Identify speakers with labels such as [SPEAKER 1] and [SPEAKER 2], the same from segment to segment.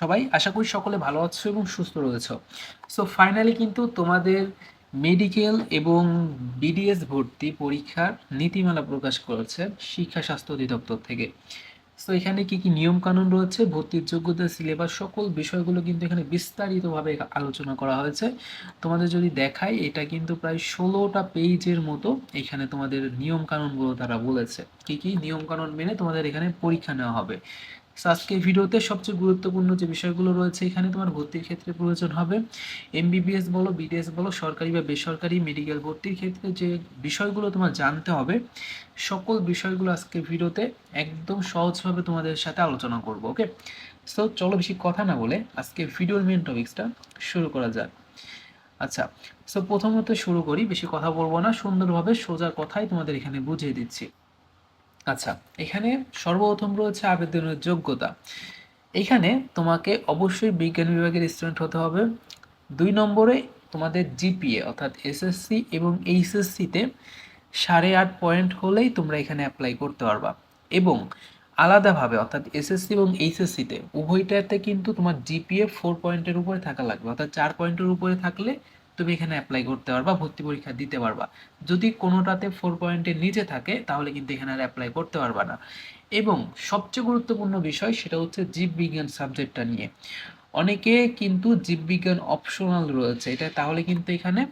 [SPEAKER 1] সবাই। আশা করি সকলে ভালো আছো এবং সুস্থ রয়েছো। সো ফাইনালি কিন্তু তোমাদের মেডিকেল এবং বিডিএস ভর্তি পরীক্ষার নীতিমালা প্রকাশ করেছে শিক্ষা স্বাস্থ্য অধিদপ্তর থেকে। সো এখানে কি কি নিয়ম কানুন রয়েছে, ভর্তির যোগ্যতা সিলেবাস সকল বিষয়গুলো কিন্তু এখানে বিস্তারিতভাবে আলোচনা করা হয়েছে। তোমাদের যদি দেখাই, এটা কিন্তু প্রায় ষোলোটা পেজের মতো এখানে তোমাদের নিয়ম কানুনগুলো তারা বলেছে। কি কি নিয়ম কানুন মেনে তোমাদের এখানে পরীক্ষা নেওয়া হবে। আজকে ভিডিওতে সবচেয়ে গুরুত্বপূর্ণ যে বিষয়গুলো রয়েছে, এখানে তোমার ভর্তির ক্ষেত্রে প্রয়োজন হবে এমবিবিএস বলো, বিডিএস বলো, সরকারি বা বেসরকারি মেডিকেল ভর্তির ক্ষেত্রে যে বিষয়গুলো তোমার জানতে হবে, সকল বিষয়গুলো আজকে ভিডিওতে একদম সহজভাবে তোমাদের সাথে আলোচনা করব ওকে সো চলো বেশি কথা না বলে আজকে ভিডিওর মেন টপিক্সটা শুরু করা যাক। আচ্ছা সো প্রথমত শুরু করি, বেশি কথা বলব না, সুন্দরভাবে সোজা কথাই তোমাদের এখানে বুঝিয়ে দিচ্ছি। আচ্ছা এখানে সর্বপ্রথম রয়েছে আবেদনের যোগ্যতা। এখানে তোমাকে অবশ্যই বিজ্ঞান বিভাগের স্টুডেন্ট হতে হবে। দুই নম্বরে তোমাদের জিপিএ অর্থাৎ এসএসসি এবং এইচএসসিতে সাড়ে আট পয়েন্ট হলেই তোমরা এখানে অ্যাপ্লাই করতে পারবা। এবং আলাদাভাবে, অর্থাৎ এসএসসি এবং এইচএসসিতে উভয়টাতে কিন্তু তোমার জিপিএ ফোর পয়েন্টের উপরে থাকা লাগবে, অর্থাৎ চার পয়েন্টের উপরে থাকলে তুমি এখানে অ্যাপ্লাই করতে পারবা, ভর্তি পরীক্ষা দিতে পারবা। যদি কোনোটাতে ফোর পয়েন্টের নিচে থাকে, তাহলে কিন্তু এখানে আর অ্যাপ্লাই করতে পারবা না। এবং সবচেয়ে গুরুত্বপূর্ণ বিষয় সেটা হচ্ছে জীববিজ্ঞান সাবজেক্টটা নিয়ে। অনেকে কিন্তু জীববিজ্ঞান অপশনাল রয়েছে, এটা তাহলে কিন্তু এখানে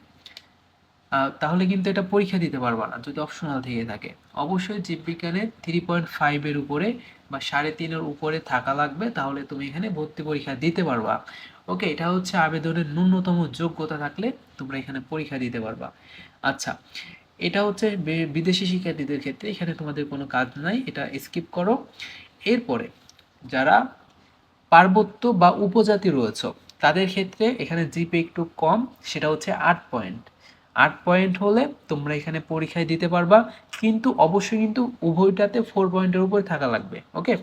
[SPEAKER 1] তাহলে কিন্তু এটা পরীক্ষা দিতে পারবা না, যদি অপশনাল থেকে থাকে। অবশ্যই জীববিজ্ঞানে থ্রি পয়েন্ট ফাইভের উপরে বা সাড়ে তিনের উপরে থাকা লাগবে, তাহলে তুমি এখানে ভর্তি পরীক্ষা দিতে পারবা। ওকে, এটা হচ্ছে আবেদনের ন্যূনতম যোগ্যতা থাকলে তোমরা এখানে পরীক্ষা দিতে পারবা। আচ্ছা এটা হচ্ছে বিদেশি শিক্ষার্থীদের ক্ষেত্রে এখানে তোমাদের কোনো কাজ নাই, এটা স্কিপ করো। এরপরে, যারা পার্বত্য বা উপজাতি রয়েছে, তাদের ক্ষেত্রে এখানে জিপে একটু কম, সেটা হচ্ছে আট পয়েন্ট আট পয়েন্ট হলে তোমরা এখানে পরীক্ষায় দিতে পারবা, কিন্তু অবশ্যই কিন্তু উভয়টাতে ফোর পয়েন্টের উপরে থাকা লাগবে ওকে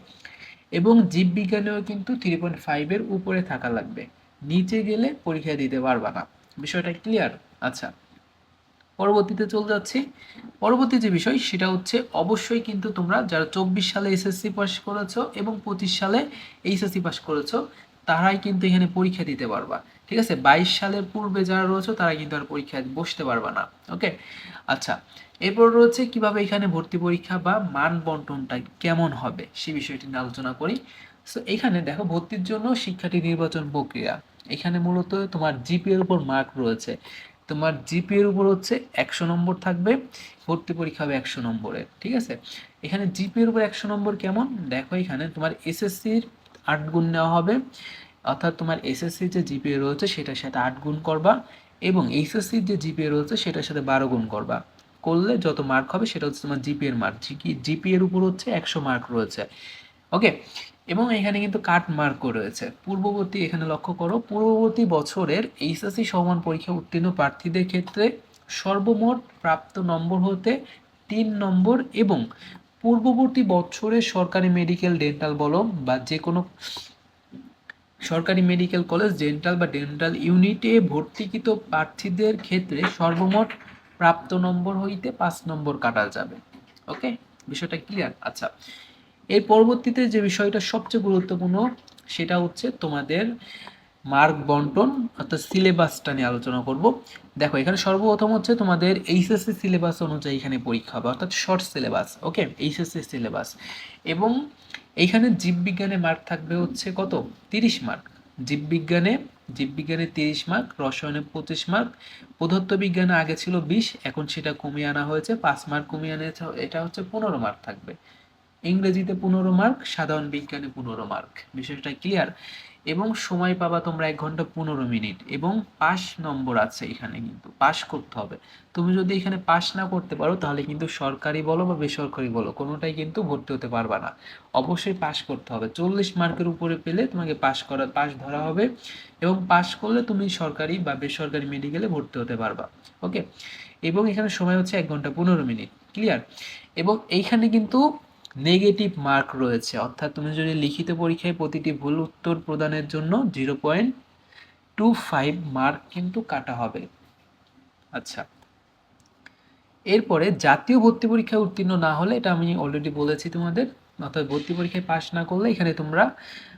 [SPEAKER 1] এবং জীববিজ্ঞানেও কিন্তু থ্রি পয়েন্ট ফাইভের উপরে থাকা লাগবে। নিচে গেলে পরীক্ষা দিতে পারবা না। বিষয়টা ক্লিয়ার আচ্ছা। পরবর্তীতে চলে যাচ্ছি। পরবর্তী যে বিষয়, সেটা হচ্ছে অবশ্যই কিন্তু তোমরা যারা চব্বিশ সালে এসএসসি পাস করেছ এবং পঁচিশ সালে এইচএসসি পাস করেছ, তারাই কিন্তু এখানে পরীক্ষা দিতে পারবা। ঠিক আছে? বাইশ সালের পূর্বে যারা রয়েছে, তারা কিন্তু আর পরীক্ষায় বসতে পারবা না। ওকে আচ্ছা। এরপর রয়েছে কীভাবে এখানে ভর্তি পরীক্ষা বা মান বন্টনটা কেমন হবে সে বিষয়টি নিয়ে আলোচনা করি। সো এখানে দেখো ভর্তির জন্য শিক্ষার্থী নির্বাচন প্রক্রিয়া। এখানে মূলত তোমার জিপিএর উপর মার্ক রয়েছে। তোমার জিপিএ এর উপর হচ্ছে একশো নম্বর থাকবে, ভর্তি পরীক্ষা হবে একশো নম্বরের ঠিক আছে? এখানে জিপিএ এর উপর একশো নম্বর কেমন? দেখো এখানে তোমার এসএসসির আট গুণ নেওয়া হবে, অর্থাৎ তোমার এসএসসির যে জিপিএ রয়েছে সেটার সাথে আট গুণ করবা এবং এইচএসসির যে জিপিএ রয়েছে সেটার সাথে বারো গুণ করবা। করলে যত মার্ক হবে সেটা হচ্ছে তোমার জিপি এর মার্ক জিপিএ এর উপর হচ্ছে একশো মার্ক রয়েছে। ওকে এবং এখানে কিন্তু কাট মার্কও রয়েছে। পূর্ববর্তী এখানে লক্ষ্য করো, পূর্ববর্তী বছরের এইচএসসি সমান পরীক্ষা উত্তীর্ণ প্রার্থীদের ক্ষেত্রে সর্বমোট প্রাপ্ত নম্বর হতে তিন নম্বর এবং পূর্ববর্তী বছরের সরকারি মেডিকেল ডেন্টাল বলো বা যে কোনো সরকারি মেডিকেল কলেজ ডেন্টাল বা ডেন্টাল ইউনিটে ভর্তিকৃত প্রার্থীদের ক্ষেত্রে সর্বমোট প্রাপ্ত নম্বর হইতে পাঁচ নম্বর কাটা যাবে। ওকে? বিষয়টা ক্লিয়ার আচ্ছা। এর পরবর্তীতে যে বিষয়টা সবচেয়ে গুরুত্বপূর্ণ, সেটা হচ্ছে তোমাদের মার্ক বন্টন, অর্থাৎ সিলেবাসটা নিয়ে আলোচনা করব। দেখো, এখানে সর্বপ্রথম হচ্ছে তোমাদের এইচএসসি সিলেবাস অনুযায়ী এখানে পরীক্ষা হবে, অর্থাৎ short syllabus okay? HSC syllabus এবং এইখানে জীববিজ্ঞানে মার্ক থাকবে হচ্ছে কত? তিরিশ মার্ক জীববিজ্ঞানে জীববিজ্ঞানে তিরিশ মার্ক, রসায়নে পঁচিশ মার্ক পদার্থ বিজ্ঞানে আগে ছিল বিশ, এখন সেটা কমিয়ে আনা হয়েছে, পাঁচ মার্ক কমিয়ে আনা এটা হচ্ছে পনেরো মার্ক থাকবে। ইংরেজিতে পনেরো মার্ক, সাধারণ বিজ্ঞানে পনেরো মার্ক। বিষয়টা ক্লিয়ার এবং সময় পাবা তোমরা এক ঘণ্টা পনেরো মিনিট এবং পাস নম্বর আছে এখানে কিন্তু পাস করতে হবে। তুমি যদি এখানে পাস না করতে পারো, তাহলে কিন্তু সরকারি বলো বা বেসরকারি বলো, কোনোটাই কিন্তু ভর্তি হতে পারবা না। অবশ্যই পাস করতে হবে। চল্লিশ মার্কের উপরে পেলে তোমাকে পাস করা পাস ধরা হবে এবং পাস করলে তুমি সরকারি বা বেসরকারি মেডিকেলে ভর্তি হতে পারবা। ওকে এবং এখানে সময় হচ্ছে এক ঘণ্টা পনেরো মিনিট। ক্লিয়ার এবং এইখানে কিন্তু নেগেটিভ মার্ক রয়েছে। অর্থাৎ তুমি যদি লিখিত পরীক্ষায় প্রতিটি ভুল উত্তর প্রদানের জন্য zero point two five mark কিন্তু কাটা হবে। আচ্ছা। এরপরে জাতীয় ভর্তি পরীক্ষায় উত্তীর্ণ না হলে, এটা আমি অলরেডি বলেছি তোমাদের, অর্থাৎ ভর্তি পরীক্ষায় পাশ না করলে এখানে তোমরা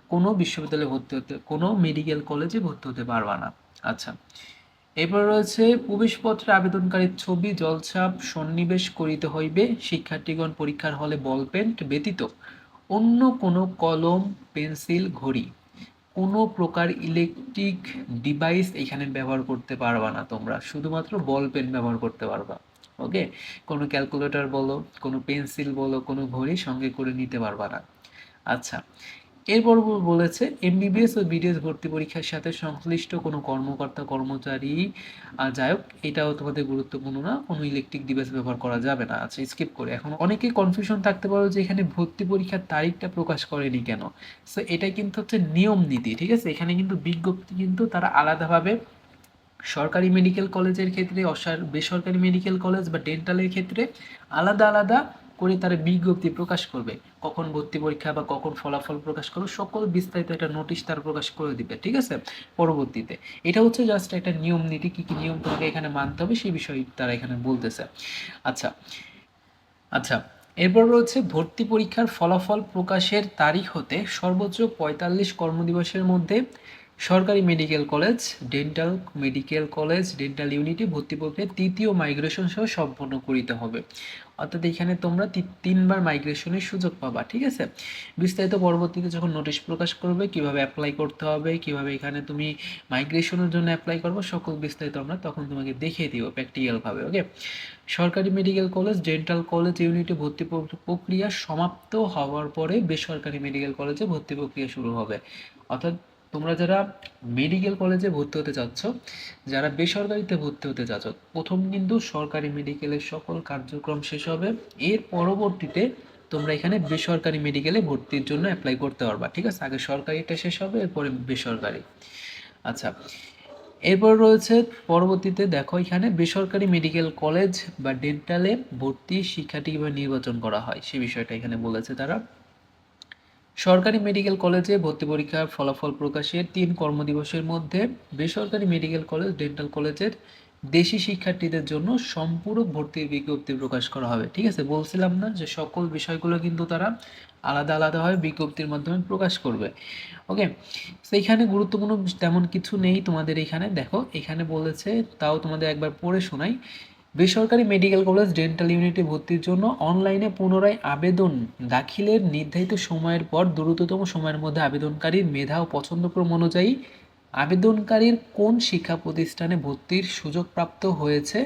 [SPEAKER 1] কোনো বিশ্ববিদ্যালয়ে ভর্তি হতে, কোনো মেডিকেল কলেজে ভর্তি হতে পারবা না। আচ্ছা। এরপর রয়েছে প্রবেশপত্রে আবেদনকারীর ছবি, জলছাপ, সন্নিবেশ করিতে হইবে। শিক্ষার্থীগণ পরীক্ষার হলে বল পেন ব্যতীত অন্য কোনো কলম, পেন্সিল, ঘড়ি। কোনো প্রকার ইলেকট্রিক ডিভাইস এখানে ব্যবহার করতে পারবা না তোমরা। শুধুমাত্র বল পেন ব্যবহার করতে পারবা। ওকে? কোনো ক্যালকুলেটর বলো, কোনো পেন্সিল বলো, কোনো ঘড়ি সঙ্গে করে নিতে পারবা না। আচ্ছা এরপর বলেছে এমবিবিএস ও বিডিএস ভর্তি পরীক্ষার সাথে সংশ্লিষ্ট কোনো কর্মকর্তা, কর্মচারী যাই হোক, এটাও তোমাদের গুরুত্বপূর্ণ না, কোনো ইলেকট্রিক ডিভাইস ব্যবহার করা যাবে না আচ্ছা স্কিপ করে। এখন অনেকেই কনফিউশন থাকতে পারো যে এখানে ভর্তি পরীক্ষার তারিখটা প্রকাশ করেনি কেন। সো এটা কিন্তু হচ্ছে নিয়ম নীতি, ঠিক আছে? এখানে কিন্তু বিজ্ঞপ্তি কিন্তু তারা আলাদাভাবে সরকারি মেডিকেল কলেজের ক্ষেত্রে বেসরকারি মেডিকেল কলেজ বা ডেন্টালের ক্ষেত্রে আলাদা আলাদা করে তারা বিজ্ঞপ্তি প্রকাশ করবে। কখন ভর্তি পরীক্ষা বা কখন ফলাফল প্রকাশ করবে, সকল বিস্তারিত একটা নোটিশ তারা প্রকাশ করে দিবে, ঠিক আছে? পরবর্তীতে। এটা হচ্ছে জাস্ট একটা নিয়ম নীতি, কি কি নিয়ম তোমাকে এখানে মানতে হবে, সেই বিষয়ে তারা এখানে বলতেছে। আচ্ছা আচ্ছা এরপর রয়েছে ভর্তি পরীক্ষার ফলাফল প্রকাশের তারিখ হতে সর্বোচ্চ পঁয়তাল্লিশ কর্মদিবসের মধ্যে সরকারি medical college dental medical college dental ইউনিটে ভর্তি প্রক্রিয়া তৃতীয় মাইগ্রেশন সহ সম্পন্ন করিতে হবে। অর্থাৎ এখানে তোমরা তিনবার মাইগ্রেশনের সুযোগ পাবা, ঠিক আছে? বিস্তারিত পরবর্তীতে যখন নোটিশ প্রকাশ করবে, কীভাবে অ্যাপ্লাই করতে হবে, কীভাবে এখানে তুমি মাইগ্রেশনের জন্য অ্যাপ্লাই করবে, সকল বিস্তারিত আমরা তখন তোমাকে দেখিয়ে দিব প্র্যাকটিক্যালভাবে ওকে সরকারি মেডিকেল কলেজ ডেন্টাল কলেজ ইউনিটে ভর্তি প্রক্রিয়া সমাপ্ত হওয়ার পরে বেসরকারি মেডিকেল কলেজে ভর্তি প্রক্রিয়া শুরু হবে। অর্থাৎ তোমরা যারা মেডিকেল কলেজে ভর্তি হতে চাচ্ছ, যারা বেসরকারিতে ভর্তি হতে চাচ্ছ, প্রথম কিন্তু সরকারি মেডিকেলের সকল কার্যক্রম শেষ হবে। এর পরবর্তীতে তোমরা এখানে বেসরকারি মেডিকেলে ভর্তির জন্য অ্যাপ্লাই করতে পারবা, ঠিক আছে? আগে সরকারিটা শেষ হবে, এরপরে বেসরকারি। আচ্ছা এরপর রয়েছে পরবর্তীতে দেখো এখানে বেসরকারি মেডিকেল কলেজ বা ডেন্টালে ভর্তি শিক্ষার্থী কীভাবে নির্বাচন করা হয়, সে বিষয়টা এখানে বলেছে তারা। সরকারি মেডিকেল কলেজে ভর্তি পরীক্ষার ফলাফল প্রকাশের তিন কর্মদিবসের মধ্যে বেসরকারি মেডিকেল কলেজ, ডেন্টাল কলেজের দেশি শিক্ষার্থীদের জন্য সম্পূরক ভর্তির বিজ্ঞপ্তি প্রকাশ করা হবে। ঠিক আছে, বলছিলাম না যে সকল বিষয়গুলো কিন্তু তারা আলাদা আলাদাভাবে বিজ্ঞপ্তির মাধ্যমে প্রকাশ করবে। ওকে, সেইখানে গুরুত্বপূর্ণ তেমন কিছু নেই তোমাদের এখানে। দেখো, এখানে বলেছে, তাও তোমাদের একবার পড়ে শোনাই। বেসরকারি মেডিকেল কলেজ ডেন্টাল ইউনিটে ভর্তির জন্য অনলাইনে পুনরায় আবেদন দাখিলের নির্ধারিত সময়ের পর দ্রুততম সময়ের মধ্যে আবেদনকারীর মেধা ও পছন্দক্রম অনুযায়ী আবেদনকারীর কোন শিক্ষা প্রতিষ্ঠানে ভর্তির সুযোগ প্রাপ্ত হয়েছে,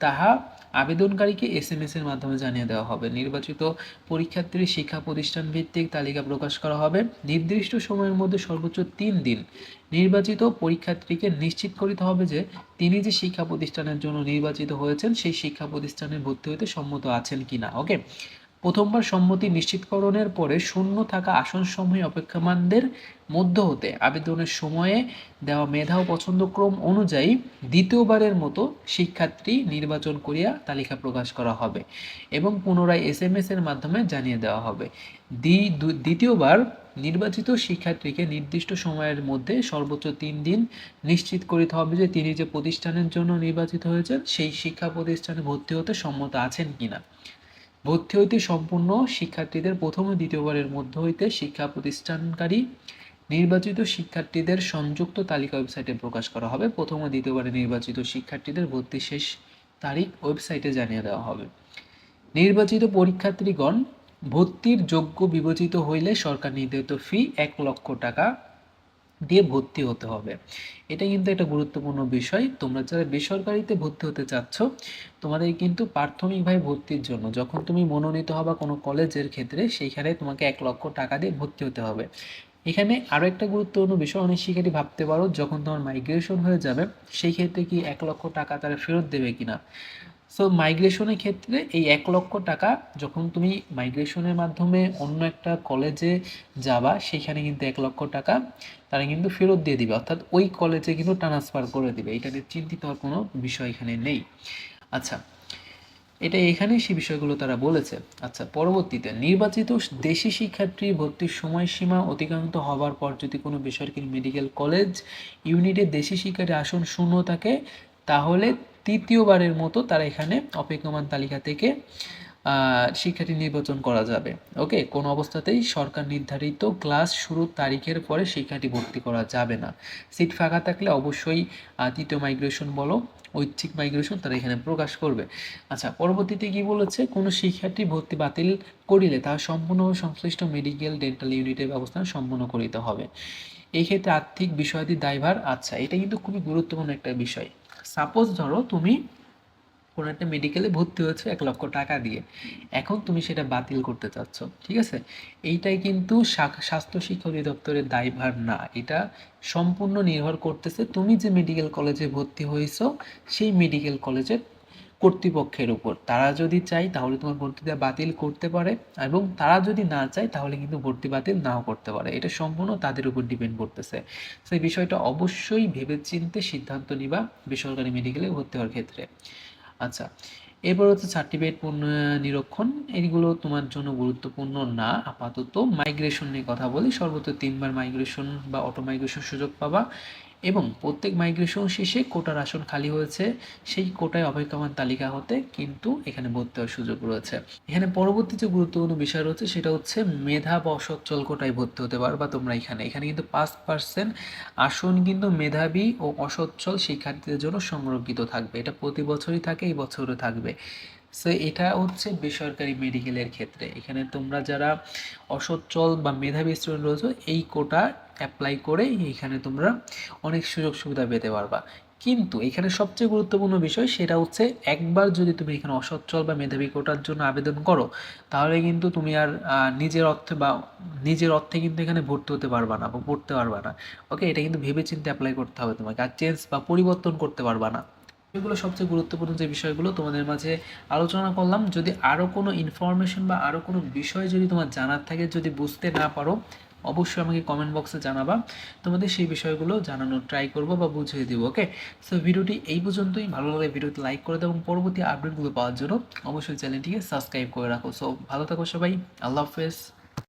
[SPEAKER 1] তাহা আবেদনকারীকে এস এম এর মাধ্যমে জানিয়ে দেওয়া হবে। নির্বাচিত পরীক্ষার্থীর শিক্ষা প্রতিষ্ঠান ভিত্তিক তালিকা প্রকাশ করা হবে। নির্দিষ্ট সময়ের মধ্যে সর্বোচ্চ তিন দিন নির্বাচিত পরীক্ষার্থীকে নিশ্চিত করিতে হবে যে, তিনি যে শিক্ষা প্রতিষ্ঠানের জন্য নির্বাচিত হয়েছেন, সেই শিক্ষা প্রতিষ্ঠানে ভর্তি হতে সম্মত আছেন কিনা। ওকে প্রথমবার সম্মতি নিশ্চিতকরণের পরে শূন্য থাকা আসনসমূহে অপেক্ষমানদের মধ্য হতে আবেদনের সময়ে দেওয়া মেধা ও পছন্দক্রম অনুযায়ী দ্বিতীয়বারের মতো শিক্ষার্থী নির্বাচন করিয়া তালিকা প্রকাশ করা হবে এবং পুনরায় এস এম এস এর মাধ্যমে জানিয়ে দেওয়া হবে। দ্বিতীয়বার নির্বাচিত শিক্ষার্থীকে নির্দিষ্ট সময়ের মধ্যে সর্বোচ্চ তিন দিন নিশ্চিত করিতে হবে যে তিনি যে প্রতিষ্ঠানের জন্য নির্বাচিত হয়েছেন, সেই শিক্ষা প্রতিষ্ঠানে ভর্তি হতে সম্মত আছেন কিনা। ভর্তি হইতে সম্পূর্ণ শিক্ষার্থীদের প্রথম ও দ্বিতীয়বারের মধ্য হইতে শিক্ষা প্রতিষ্ঠানকারী নির্বাচিত শিক্ষার্থীদের সংযুক্ত তালিকা ওয়েবসাইটে প্রকাশ করা হবে। প্রথম ও দ্বিতীয়বারে নির্বাচিত শিক্ষার্থীদের ভর্তি শেষ তারিখ ওয়েবসাইটে জানিয়ে দেওয়া হবে। নির্বাচিত পরীক্ষার্থীগণ ভর্তির যোগ্য বিবেচিত হইলে সরকার নির্ধারিত ফি এক লক্ষ টাকা দিয়ে ভর্তি হতে হবে। এটা কিন্তু একটা গুরুত্বপূর্ণ বিষয়। তোমরা যারা বেসরকারিতে ভর্তি হতে চাচ্ছ, তোমাদের কিন্তু প্রাথমিকভাবে ভর্তির জন্য, যখন তুমি মনোনীত হবা কোনো কলেজের ক্ষেত্রে, সেইখানে তোমাকে এক লক্ষ টাকা দিয়ে ভর্তি হতে হবে। এখানে আরও একটা গুরুত্বপূর্ণ বিষয় অনেক শিক্ষার্থী ভাবতে পারো, যখন তোমার মাইগ্রেশন হয়ে যাবে, সেই ক্ষেত্রে কি এক লক্ষ টাকা তারা ফেরত দেবে কিনা? সো মাইগ্রেশনের ক্ষেত্রে এই এক লক্ষ টাকা যখন তুমি মাইগ্রেশনের মাধ্যমে অন্য একটা কলেজে যাবা, সেখানে কিন্তু এক লক্ষ টাকা তারা কিন্তু ফেরত দিয়ে দিবে। অর্থাৎ ওই কলেজে কিন্তু ট্রান্সফার করে দিবে। এটা নিয়ে চিন্তিত হওয়ার কোনো বিষয় এখানে নেই। আচ্ছা এটা এখানে সেই বিষয়গুলো তারা বলেছে। আচ্ছা পরবর্তীতে নির্বাচিত দেশি শিক্ষার্থী ভর্তির সময়সীমা অতিক্রান্ত হওয়ার পর যদি কোনো বেসরকারি মেডিকেল কলেজ ইউনিটে দেশি শিক্ষার্থী আসন শূন্য থাকে, তাহলে তৃতীয়বারের মতো তারা এখানে অপেক্ষমান তালিকা থেকে শিক্ষার্থী নির্বাচন করা যাবে। ওকে কোনো অবস্থাতেই সরকার নির্ধারিত ক্লাস শুরুর তারিখের পরে শিক্ষার্থী ভর্তি করা যাবে না। সিট ফাঁকা থাকলে অবশ্যই তৃতীয় মাইগ্রেশন বলো, ঐচ্ছিক মাইগ্রেশন তারা এখানে প্রকাশ করবে। আচ্ছা পরবর্তীতে কি বলেছে? কোনো শিক্ষার্থী ভর্তি বাতিল করিলে তা সম্পূর্ণ সংশ্লিষ্ট মেডিকেল ডেন্টাল ইউনিটের ব্যবস্থা সম্পূর্ণ করিতে হবে। এই ক্ষেত্রে আর্থিক বিষয়াদি দায়ভার আচ্ছা এটা কিন্তু খুবই গুরুত্বপূর্ণ একটা বিষয়। সাপোজ ধরো তুমি কোনো একটা মেডিকেলে ভর্তি হয়েছে এক লক্ষ টাকা দিয়ে। এখন তুমি সেটা বাতিল করতে চাচ্ছ, ঠিক আছে? এইটাই কিন্তু স্বাস্থ্য শিক্ষা অধিদপ্তরের দায়ভার না। এটা সম্পূর্ণ নির্ভর করতেছে তুমি যে মেডিকেল কলেজে ভর্তি হয়েছ, সেই মেডিকেল কলেজের কর্তৃপক্ষের উপর। তারা যদি চায় তাহলে তোমার ভর্তিটা বাতিল করতে পারে এবং তারা যদি না চায় তাহলে কিন্তু ভর্তি বাতিল নাও করতে পারে। এটা সম্পূর্ণ তাদের উপর ডিপেন্ড করতেছে। সেই বিষয়টা অবশ্যই ভেবেচিন্তে সিদ্ধান্ত নিবা বেসরকারি মেডিকেলে ভর্তি হওয়ার ক্ষেত্রে। আচ্ছা এরপর হচ্ছে সার্টিফিকেট নিরীক্ষণ। এইগুলো তোমার জন্য গুরুত্বপূর্ণ না। আপাতত মাইগ্রেশন নিয়ে কথা বলি। সর্বোচ্চ তিনবার মাইগ্রেশন বা অটো মাইগ্রেশন সুযোগ পাবা। এবং প্রত্যেক মাইগ্রেশন শেষে কোটার আসন খালি হয়েছে। সেই কোটায় অপেক্ষমান তালিকা হতে কিন্তু এখানে ভর্তি হওয়ার সুযোগ রয়েছে। এখানে পরবর্তী যে গুরুত্বপূর্ণ বিষয় রয়েছে, সেটা হচ্ছে মেধা বা অসচ্ছল কোটায় ভর্তি হতে পারবা তোমরা এখানে। এখানে কিন্তু পাঁচ পার্সেন্ট আসন কিন্তু মেধাবী ও অসচ্ছল শিক্ষার্থীদের জন্য সংরক্ষিত থাকবে। এটা প্রতি বছরই থাকে, এই বছরও থাকবে। সো এটা হচ্ছে বেসরকারি মেডিকেলের ক্ষেত্রে। এখানে তোমরা যারা অসচ্ছল বা মেধাবী স্টুডেন্ট রয়েছে, এই কোটা অ্যাপ্লাই করে এখানে তোমরা অনেক সুযোগ সুবিধা পেতে পারবা। কিন্তু এখানে সবচেয়ে গুরুত্বপূর্ণ বিষয় সেটা হচ্ছে, একবার যদি তুমি এখানে অসচ্ছল বা মেধাবী কোটার জন্য আবেদন করো, তাহলে কিন্তু তুমি আর নিজের অর্থে বা নিজের অর্থে কিন্তু এখানে ভর্তি হতে পারবা না বা পড়তে পারবা না। ওকে এটা কিন্তু ভেবেচিন্তে অ্যাপ্লাই করতে হবে তোমাকে। আর চেঞ্জ বা পরিবর্তন করতে পারবা না। এগুলো সবচেয়ে গুরুত্বপূর্ণ যে বিষয়গুলো তোমাদের মাঝে আলোচনা করলাম। যদি আরও কোনো ইনফরমেশন বা আরও কোনো বিষয় যদি তোমার জানার থাকে, যদি বুঝতে না পারো, অবশ্যই আমাকে কমেন্ট বক্সে জানাবা। তোমাদের সেই বিষয়গুলো জানানোর ট্রাই করব বা বুঝিয়ে দেবো ওকে সো ভিডিওটি এই পর্যন্তই। ভালো লাগলে ভিডিওতে লাইক করে দাও এবং পরবর্তী আপডেটগুলো পাওয়ার জন্য অবশ্যই চ্যানেলটিকে সাবস্ক্রাইব করে রাখো। সো ভালো থাকো সবাই। আল্লাহ হাফেজ।